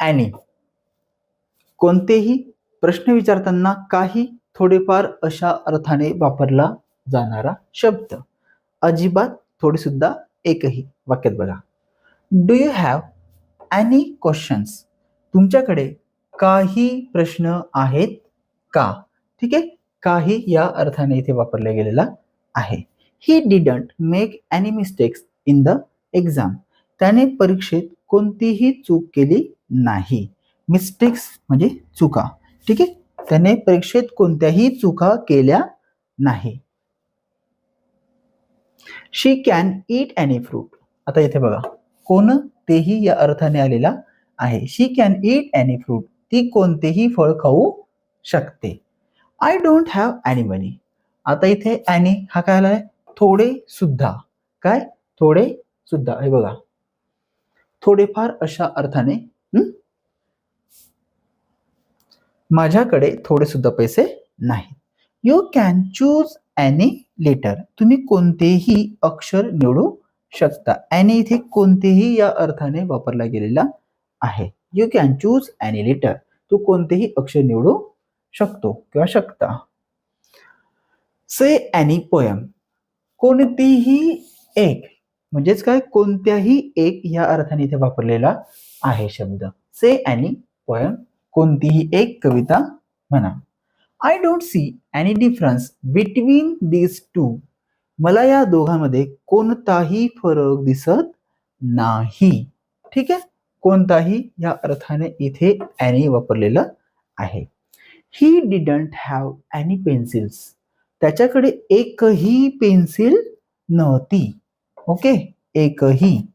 Any. कोणतेही प्रश्न विचारताना काही थोडेफार अशा अर्थाने वापरला जाणारा शब्द. अजिबात थोडीसुद्धा एकही. वाक्यात बघा. Do you have any questions तुमच्याकडे काही प्रश्न आहेत का? ठीक आहे? काही या अर्थाने इथे वापरला गेलेला आहे. He didn't make any mistakes in the exam त्याने परीक्षेत कोणतीही चूक केली नाही. मिस्टेक्स म्हणजे चुका. ठीक आहे? त्याने परीक्षेत कोणत्याही चुका केल्या नाही. She can eat any fruit आता इथे बघा. कोणतेही या अर्थाने आलेला आहे. She can eat any fruit ती कोणतेही फळ खाऊ शकते. I don't have any money आता इथे एनी हा काय आलाय? थोडे सुद्धा. काय? थोडे सुद्धा. हे बघा. थोडेफार अशा अर्थाने माझ्याकडे थोडे सुद्धा पैसे नाहीत. You can choose any letter तुम्ही कोणतेही अक्षर निवडू शकता. एनी इथे कोणतेही या अर्थाने वापरला गेलेला आहे. You can choose any letter तू कोणतेही अक्षर निवडू शकतो किंवा शकता. से एनी पोयम कोणतीही एक म्हणजेच काय? कोणत्याही एक या अर्थाने इथे वापरलेला आहे शब्द. से एनी पोयम कोणतीही एक कविता म्हणा. I don't see any difference between this two मला या दोघांमध्ये कोणताही फरक दिसत नाही. ठीक आहे? कोणताही या अर्थाने इथे एनी वापरलेलं आहे. He didn't have any pencils त्याच्याकडे एकही पेन्सिल नव्हती. ओके एकही.